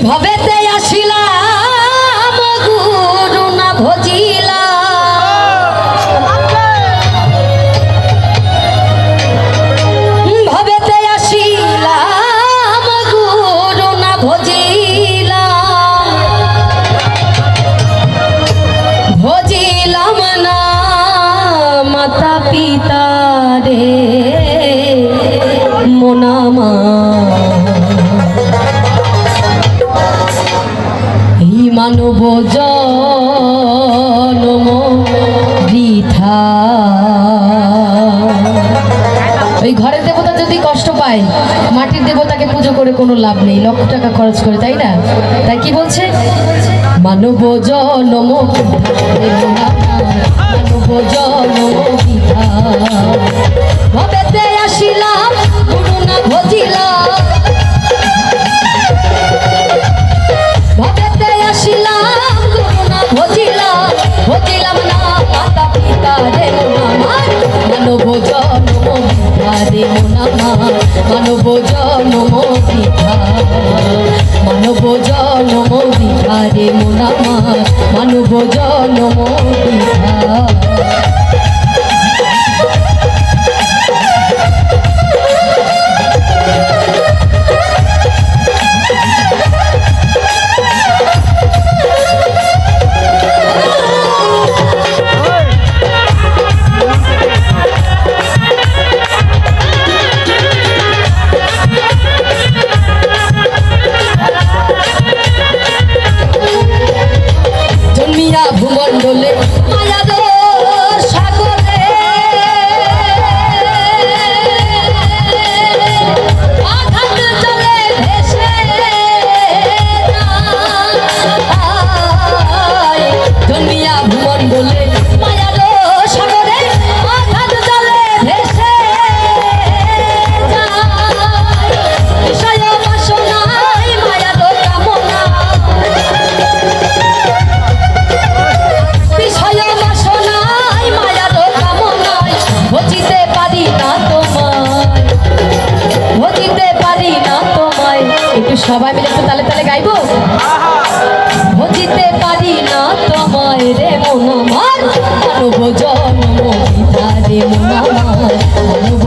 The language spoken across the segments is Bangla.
ভবেতে আসিলাম, গুরু না ভজিলাম ভবেতে আসিলাম, গুরু না ভজিলাম ভজিলাম না মাতা পিতা রে মোনামা মানব জনম বৃথা। ওই ঘরের দেবতা যদি কষ্ট পায়, মাটির দেবতাকে পুজো করে কোনো লাভ নেই, লক্ষ টাকা খরচ করে, তাই না? তাই কি বলছে? মানব জনম মানব জনম আসিলাম, গুরু না ভজিলাম মাতা পিতা রে মোনামার মানব জন্ম বিধা রে মোনামার মানব জন্ম বিধা একটু সবাই মিলে একটু তালে তালে গাইব? বুঝিতে পারি না তোমায় রে মন আমার। মানব জন্ম রে মন আমার।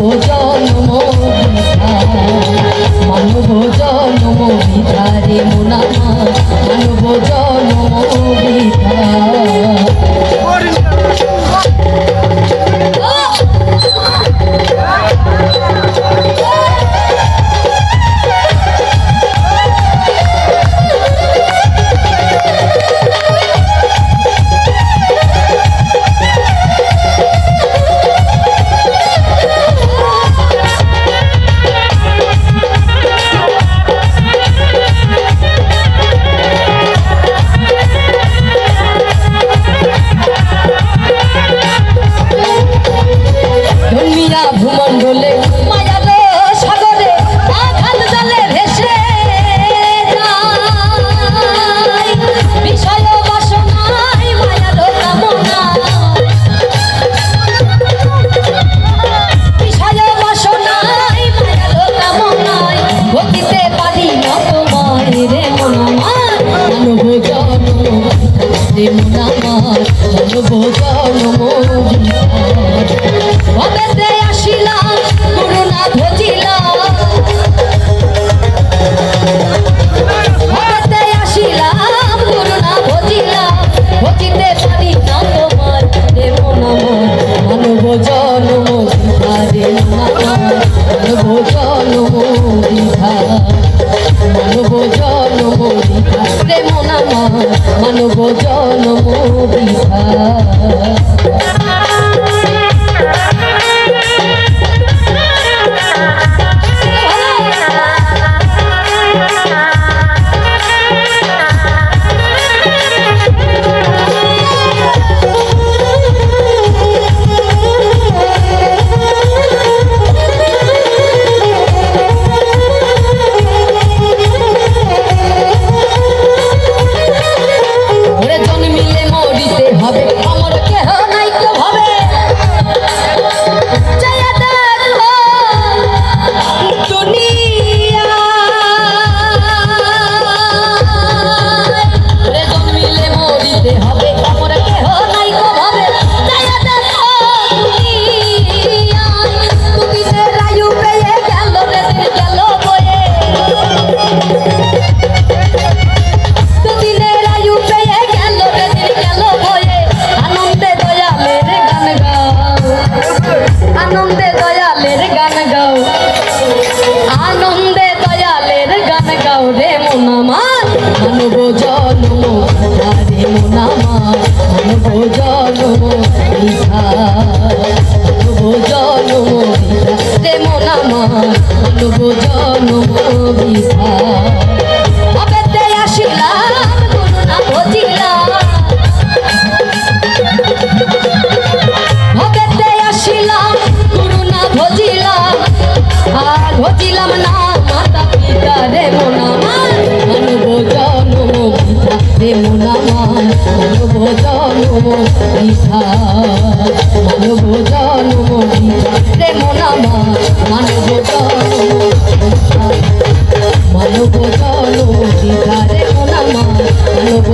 মানব জন্ম বিধা মানব জন্ম বিধা রে মন মানব জন্ম বিধা। আনন্দে দয়ালের গান গাও। আনন্দে দয়ালের গান গাও রে মোনামার মানব জনম রে মোনামার মানব জনম মানব জনম রে মোনামার মানব জনম পিতা মানব জন্ম পিতা রে মোনামান মানব জন্ম মানব জন্ম পিতা রে মোনামান মানব